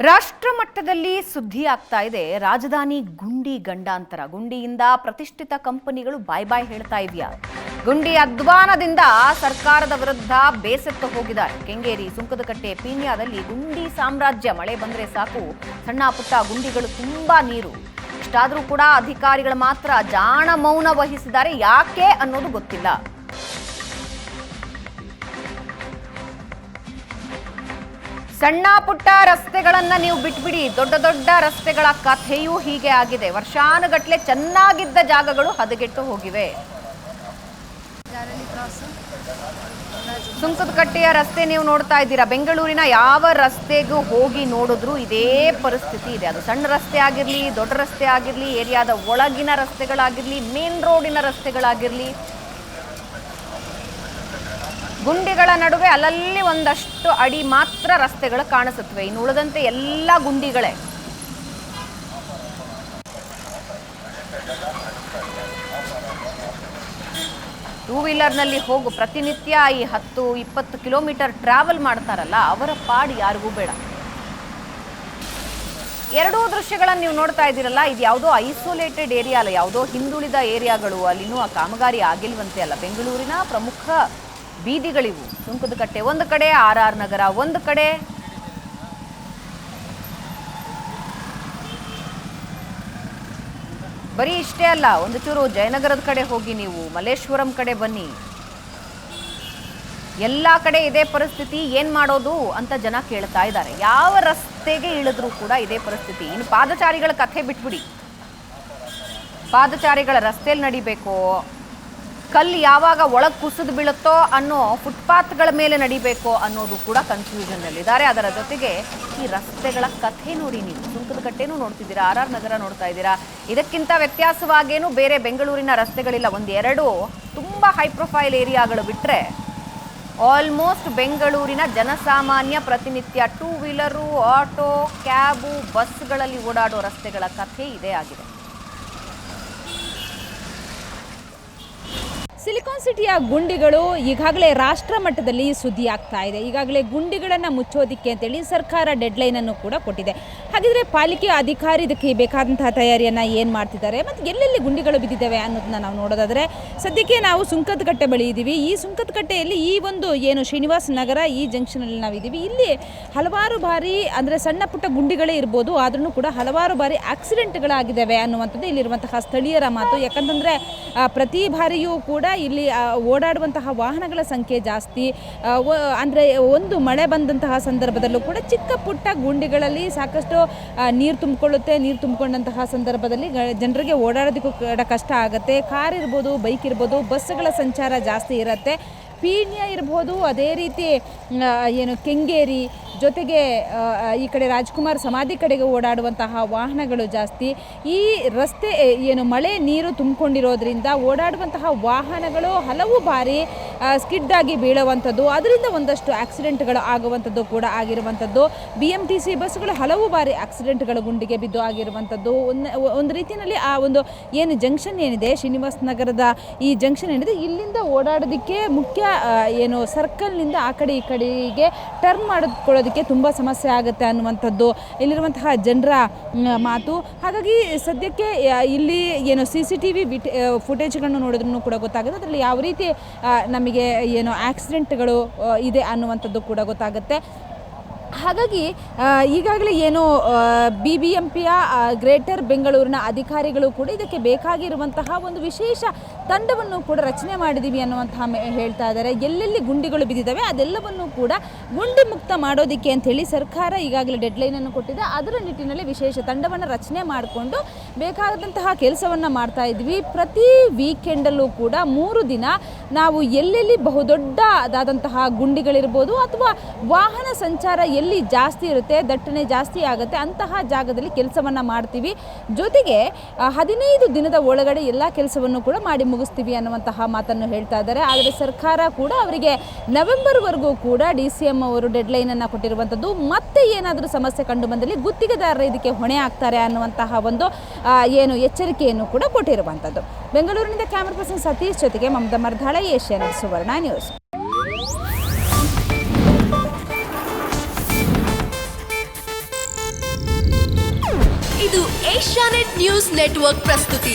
ರಾಷ್ಟ್ರ ಮಟ್ಟದಲ್ಲಿ ಸುದ್ದಿ ಆಗ್ತಾ ಇದೆ. ರಾಜಧಾನಿ ಗುಂಡಿ ಗಂಡಾಂತರ. ಗುಂಡಿಯಿಂದ ಪ್ರತಿಷ್ಠಿತ ಕಂಪನಿಗಳು ಬಾಯ್ ಬಾಯ್ ಹೇಳ್ತಾ ಇದೆಯಾ. ಗುಂಡಿ ಅಧ್ವಾನದಿಂದ ಸರ್ಕಾರದ ವಿರುದ್ಧ ಬೇಸತ್ತು ಹೋಗಿದ್ದಾರೆ. ಕೆಂಗೇರಿ, ಸುಂಕದಕಟ್ಟೆ, ಪೀಣ್ಯದಲ್ಲಿ ಗುಂಡಿ ಸಾಮ್ರಾಜ್ಯ. ಮಳೆ ಬಂದರೆ ಸಾಕು. ಸಣ್ಣ ಪುಟ್ಟ ಗುಂಡಿಗಳು ತುಂಬಾ ನೀರು. ಇಷ್ಟಾದರೂ ಕೂಡ ಅಧಿಕಾರಿಗಳು ಮಾತ್ರ ಜಾಣ ಮೌನ ವಹಿಸಿದ್ದಾರೆ. ಯಾಕೆ ಅನ್ನೋದು ಗೊತ್ತಿಲ್ಲ. ಸಣ್ಣ ಪುಟ್ಟ ರಸ್ತೆಗಳನ್ನ ನೀವು ಬಿಟ್ಬಿಡಿ. ದೊಡ್ಡ ದೊಡ್ಡ ರಸ್ತೆಗಳ ಕಥೆಯೂ ಹೀಗೆ ಆಗಿದೆ. ವರ್ಷಾನುಗಟ್ಲೆ ಚೆನ್ನಾಗಿದ್ದ ಜಾಗಗಳು ಹದಗೆಟ್ಟು ಹೋಗಿವೆ. ಸುಂಕದಕಟ್ಟೆಯ ರಸ್ತೆ ನೀವು ನೋಡ್ತಾ ಇದ್ದೀರಾ. ಬೆಂಗಳೂರಿನ ಯಾವ ರಸ್ತೆಗೂ ಹೋಗಿ ನೋಡಿದ್ರು ಇದೇ ಪರಿಸ್ಥಿತಿ ಇದೆ. ಅದು ಸಣ್ಣ ರಸ್ತೆ ಆಗಿರಲಿ, ದೊಡ್ಡ ರಸ್ತೆ ಆಗಿರಲಿ, ಏರಿಯಾದ ಒಳಗಿನ ರಸ್ತೆಗಳಾಗಿರಲಿ, ಮೇನ್ ರೋಡಿನ ರಸ್ತೆಗಳಾಗಿರಲಿ ಗುಂಡಿಗಳ ನಡುವೆ ಅಲ್ಲಲ್ಲಿ ಒಂದಷ್ಟು ಅಡಿ ಮಾತ್ರ ರಸ್ತೆಗಳು ಕಾಣಿಸುತ್ತವೆ. ಇನ್ನು ಉಳಿದಂತೆ ಎಲ್ಲ ಗುಂಡಿಗಳೇ. ಟೂ ವೀಲರ್ನಲ್ಲಿ ಹೋಗು ಪ್ರತಿನಿತ್ಯ ಈ ಹತ್ತು, ಇಪ್ಪತ್ತು ಕಿಲೋಮೀಟರ್ ಟ್ರಾವೆಲ್ ಮಾಡ್ತಾರಲ್ಲ, ಅವರ ಪಾಡು ಯಾರಿಗೂ ಬೇಡ. ಎರಡೂ ದೃಶ್ಯಗಳನ್ನು ನೀವು ನೋಡ್ತಾ ಇದ್ದೀರಲ್ಲ, ಇದು ಯಾವುದೋ ಐಸೋಲೇಟೆಡ್ ಏರಿಯಾ ಅಲ್ಲ, ಯಾವುದೋ ಹಿಂದುಳಿದ ಏರಿಯಾಗಳು, ಅಲ್ಲಿನೂ ಆ ಕಾಮಗಾರಿ ಆಗಿಲ್ವಂತೆ ಅಲ್ಲ. ಬೆಂಗಳೂರಿನ ಪ್ರಮುಖ ಬೀದಿಗಳಿವು. ಸುಂಕದಕಟ್ಟೆ ಒಂದು ಕಡೆ, ಆರ್ ಆರ್ ನಗರ ಒಂದು ಕಡೆ. ಬರೀ ಇಷ್ಟೇ ಅಲ್ಲ, ಒಂದು ಚೂರು ಜಯನಗರದ ಕಡೆ ಹೋಗಿ ನೀವು, ಮಲ್ಲೇಶ್ವರಂ ಕಡೆ ಬನ್ನಿ. ಎಲ್ಲ ಕಡೆ ಇದೇ ಪರಿಸ್ಥಿತಿ, ಏನು ಮಾಡೋದು ಅಂತ ಜನ ಕೇಳ್ತಾ ಇದ್ದಾರೆ. ಯಾವ ರಸ್ತೆಗೆ ಇಳಿದ್ರೂ ಕೂಡ ಇದೇ ಪರಿಸ್ಥಿತಿ. ಇನ್ನು ಪಾದಚಾರಿಗಳ ಕಥೆ ಬಿಟ್ಬಿಡಿ. ಪಾದಚಾರಿಗಳ ರಸ್ತೆಯಲ್ಲಿ ನಡಿಬೇಕೋ? ಕಲ್ಲು ಯಾವಾಗ ಒಳಗೆ ಕುಸಿದು ಬೀಳುತ್ತೋ ಅನ್ನೋ ಫುಟ್ಪಾತ್ಗಳ ಮೇಲೆ ನಡಿಬೇಕೋ ಅನ್ನೋದು ಕೂಡ ಕನ್ಫ್ಯೂಷನ್ ಅಲ್ಲಿದ್ದಾರೆ ಅದರ ಜೊತೆಗೆ ಈ ರಸ್ತೆಗಳ ಕಥೆ ನೋಡಿ ನೀವು, ಸುಂಕದ ಕಟ್ಟೆನೂ ನೋಡ್ತಿದ್ದೀರಾ, ಆರ್ ಆರ್ ನಗರ ನೋಡ್ತಾ ಇದ್ದೀರಾ. ಇದಕ್ಕಿಂತ ವ್ಯತ್ಯಾಸವಾಗೇನು ಬೇರೆ ಬೆಂಗಳೂರಿನ ರಸ್ತೆಗಳಿಲ್ಲ. ಒಂದೆರಡು ತುಂಬ ಹೈ ಪ್ರೊಫೈಲ್ ಏರಿಯಾಗಳು ಬಿಟ್ಟರೆ ಆಲ್ಮೋಸ್ಟ್ ಬೆಂಗಳೂರಿನ ಜನಸಾಮಾನ್ಯ ಪ್ರತಿನಿತ್ಯ ಟೂ ವೀಲರು ಆಟೋ ಕ್ಯಾಬು ಬಸ್ಗಳಲ್ಲಿ ಓಡಾಡೋ ರಸ್ತೆಗಳ ಕಥೆ ಇದೇ ಆಗಿದೆ. ಸಿಲಿಕಾನ್ ಸಿಟಿಯ ಗುಂಡಿಗಳು ಈಗಾಗಲೇ ರಾಷ್ಟ್ರ ಮಟ್ಟದಲ್ಲಿ ಸುದ್ದಿ ಆಗ್ತಾ ಇದೆ. ಈಗಾಗಲೇ ಗುಂಡಿಗಳನ್ನು ಮುಚ್ಚೋದಿಕ್ಕೆ ಅಂತೇಳಿ ಸರ್ಕಾರ ಡೆಡ್ಲೈನನ್ನು ಕೂಡ ಕೊಟ್ಟಿದೆ. ಹಾಗಿದ್ರೆ ಪಾಲಿಕೆ ಅಧಿಕಾರಿ ಇದಕ್ಕೆ ಬೇಕಾದಂತಹ ತಯಾರಿಯನ್ನು ಏನು ಮಾಡ್ತಿದ್ದಾರೆ ಮತ್ತು ಎಲ್ಲೆಲ್ಲಿ ಗುಂಡಿಗಳು ಬಿದ್ದಿದ್ದಾವೆ ಅನ್ನೋದನ್ನ ನಾವು ನೋಡೋದಾದರೆ ಸದ್ಯಕ್ಕೆ ನಾವು ಸುಂಕದಕಟ್ಟೆ ಬಳಿ ಇದ್ದೀವಿ ಈ ಸುಂಕದಕಟ್ಟೆಯಲ್ಲಿ ಈ ಒಂದು ಏನು ಶ್ರೀನಿವಾಸ ನಗರ ಈ ಜಂಕ್ಷನಲ್ಲಿ ನಾವಿದ್ದೀವಿ ಇಲ್ಲಿ ಹಲವಾರು ಬಾರಿ ಅಂದರೆ ಸಣ್ಣ ಪುಟ್ಟ ಗುಂಡಿಗಳೇ ಇರ್ಬೋದು ಆದ್ರೂ ಕೂಡ ಹಲವಾರು ಬಾರಿ ಆಕ್ಸಿಡೆಂಟ್ಗಳಾಗಿದ್ದಾವೆ ಅನ್ನುವಂಥದ್ದು ಇಲ್ಲಿರುವಂತಹ ಸ್ಥಳೀಯರ ಮಾತು. ಯಾಕಂತಂದರೆ ಪ್ರತಿ ಬಾರಿಯೂ ಕೂಡ ಇಲ್ಲಿ ಓಡಾಡುವಂತಹ ವಾಹನಗಳ ಸಂಖ್ಯೆ ಜಾಸ್ತಿ. ಅಂದರೆ ಒಂದು ಮಳೆ ಬಂದಂತಹ ಸಂದರ್ಭದಲ್ಲೂ ಕೂಡ ಚಿಕ್ಕ ಪುಟ್ಟ ಗುಂಡಿಗಳಲ್ಲಿ ಸಾಕಷ್ಟು ನೀರು ತುಂಬಿಕೊಳ್ಳುತ್ತೆ, ನೀರು ತುಂಬಿಕೊಂಡಂತಹ ಸಂದರ್ಭದಲ್ಲಿ ಜನರಿಗೆ ಓಡಾಡೋದಕ್ಕೂ ಕಷ್ಟ ಆಗುತ್ತೆ. ಕಾರ್ ಇರ್ಬೋದು, ಬೈಕ್ ಇರ್ಬೋದು, ಬಸ್ಸುಗಳ ಸಂಚಾರ ಜಾಸ್ತಿ ಇರುತ್ತೆ. ಪೀಣ್ಯ ಇರ್ಬೋದು, ಅದೇ ರೀತಿ ಏನು ಕೆಂಗೇರಿ ಜೊತೆಗೆ ಈ ಕಡೆ ರಾಜ್ಕುಮಾರ್ ಸಮಾಧಿ ಕಡೆಗೆ ಓಡಾಡುವಂತಹ ವಾಹನಗಳು ಜಾಸ್ತಿ. ಈ ರಸ್ತೆ ಏನು ಮಳೆ ನೀರು ತುಂಬಿಕೊಂಡಿರೋದ್ರಿಂದ ಓಡಾಡುವಂತಹ ವಾಹನಗಳು ಹಲವು ಬಾರಿ ಸ್ಕಿಡ್ ಆಗಿ ಬೀಳುವಂಥದ್ದು. ಅದರಿಂದ ಒಂದಷ್ಟು ಆಕ್ಸಿಡೆಂಟ್ಗಳು ಆಗುವಂಥದ್ದು ಕೂಡ ಆಗಿರುವಂಥದ್ದು. ಬಿ ಎಂ ಟಿ ಸಿ ಬಸ್ಗಳು ಹಲವು ಬಾರಿ ಆಕ್ಸಿಡೆಂಟ್ಗಳು ಗುಂಡಿಗೆ ಬಿದ್ದು ಆಗಿರುವಂಥದ್ದು. ಒಂದು ಒಂದು ರೀತಿಯಲ್ಲಿ ಆ ಒಂದು, ಏನು ಜಂಕ್ಷನ್ ಏನಿದೆ, ಶ್ರೀನಿವಾಸ ನಗರದ ಈ ಜಂಕ್ಷನ್ ಏನಿದೆ, ಇಲ್ಲಿಂದ ಓಡಾಡೋದಕ್ಕೆ ಮುಖ್ಯ ಏನು ಸರ್ಕಲ್ನಿಂದ ಆ ಕಡೆ ಈ ಕಡೆಗೆ ಟರ್ನ್ ಮಾಡಿಕೊಳ್ಳೋದಕ್ಕೆ ತುಂಬ ಸಮಸ್ಯೆ ಆಗುತ್ತೆ ಅನ್ನುವಂಥದ್ದು ಇಲ್ಲಿರುವಂತಹ ಜನರ ಮಾತು. ಹಾಗಾಗಿ ಸದ್ಯಕ್ಕೆ ಇಲ್ಲಿ ಏನು ಸಿ ಸಿ ಟಿ ವಿ ಫುಟೇಜ್ಗಳನ್ನು ನೋಡಿದ್ರೂ ಕೂಡ ಗೊತ್ತಾಗುತ್ತೆ. ಅದರಲ್ಲಿ ಯಾವ ರೀತಿ ನಮಗೆ ಏನು ಆಕ್ಸಿಡೆಂಟ್ಗಳು ಇದೆ ಅನ್ನುವಂಥದ್ದು ಕೂಡ ಗೊತ್ತಾಗುತ್ತೆ. ಹಾಗಾಗಿ ಈಗಾಗಲೇ ಏನು ಬಿ ಬಿ ಎಂ ಪಿಯ ಗ್ರೇಟರ್ ಬೆಂಗಳೂರಿನ ಅಧಿಕಾರಿಗಳು ಕೂಡ ಇದಕ್ಕೆ ಬೇಕಾಗಿರುವಂತಹ ಒಂದು ವಿಶೇಷ ತಂಡವನ್ನು ಕೂಡ ರಚನೆ ಮಾಡಿದ್ದೀವಿ ಅನ್ನುವಂತಹ ಹೇಳ್ತಾ ಇದ್ದಾರೆ. ಎಲ್ಲೆಲ್ಲಿ ಗುಂಡಿಗಳು ಬಿದ್ದಿದ್ದಾವೆ ಅದೆಲ್ಲವನ್ನು ಕೂಡ ಗುಂಡಿ ಮುಕ್ತ ಮಾಡೋದಕ್ಕೆ ಅಂಥೇಳಿ ಸರ್ಕಾರ ಈಗಾಗಲೇ ಡೆಡ್ಲೈನನ್ನು ಕೊಟ್ಟಿದೆ. ಅದರ ನಿಟ್ಟಿನಲ್ಲಿ ವಿಶೇಷ ತಂಡವನ್ನು ರಚನೆ ಮಾಡಿಕೊಂಡು ಬೇಕಾದಂತಹ ಕೆಲಸವನ್ನು ಮಾಡ್ತಾ ಇದ್ವಿ. ಪ್ರತಿ ವೀಕೆಂಡಲ್ಲೂ ಕೂಡ ಮೂರು ದಿನ ನಾವು ಎಲ್ಲೆಲ್ಲಿ ಬಹುದೊಡ್ಡದಾದಂತಹ ಗುಂಡಿಗಳಿರ್ಬೋದು ಅಥವಾ ವಾಹನ ಸಂಚಾರ ಎಲ್ಲಿ ಜಾಸ್ತಿ ಇರುತ್ತೆ, ದಟ್ಟಣೆ ಜಾಸ್ತಿ ಆಗುತ್ತೆ ಅಂತಹ ಜಾಗದಲ್ಲಿ ಕೆಲಸವನ್ನು ಮಾಡ್ತೀವಿ. ಜೊತೆಗೆ ಹದಿನೈದು ದಿನದ ಒಳಗಡೆ ಎಲ್ಲ ಕೆಲಸವನ್ನು ಕೂಡ ಮಾಡಿ ಮುಗಿಸ್ತೀವಿ ಅನ್ನುವಂತಹ ಮಾತನ್ನು ಹೇಳ್ತಾ ಇದ್ದಾರೆ. ಆದರೆ ಸರ್ಕಾರ ಕೂಡ ಅವರಿಗೆ ನವೆಂಬರ್ವರೆಗೂ ಕೂಡ ಡಿ ಸಿ ಎಂ ಅವರು ಡೆಡ್ಲೈನನ್ನು ಕೊಟ್ಟಿರುವಂಥದ್ದು. ಮತ್ತೆ ಏನಾದರೂ ಸಮಸ್ಯೆ ಕಂಡು ಬಂದಲ್ಲಿ ಗುತ್ತಿಗೆದಾರರು ಇದಕ್ಕೆ ಹೊಣೆ ಆಗ್ತಾರೆ ಅನ್ನುವಂತಹ ಒಂದು ಏನು ಎಚ್ಚರಿಕೆಯನ್ನು ಕೂಡ ಕೊಟ್ಟಿರುವಂಥದ್ದು. ಬೆಂಗಳೂರಿನಿಂದ ಕ್ಯಾಮರಾ ಪರ್ಸನ್ ಸತೀಶ್ ಜೊತೆಗೆ ಮಮತಾ ಮರ್ಧಾಳೆ ಏಷ್ಯಾ ಸುವರ್ಣ ನ್ಯೂಸ್. ಇದು ಏಷ್ಯಾನೆಟ್ ನ್ಯೂಸ್ ನೆಟ್ವರ್ಕ್ ಪ್ರಸ್ತುತಿ.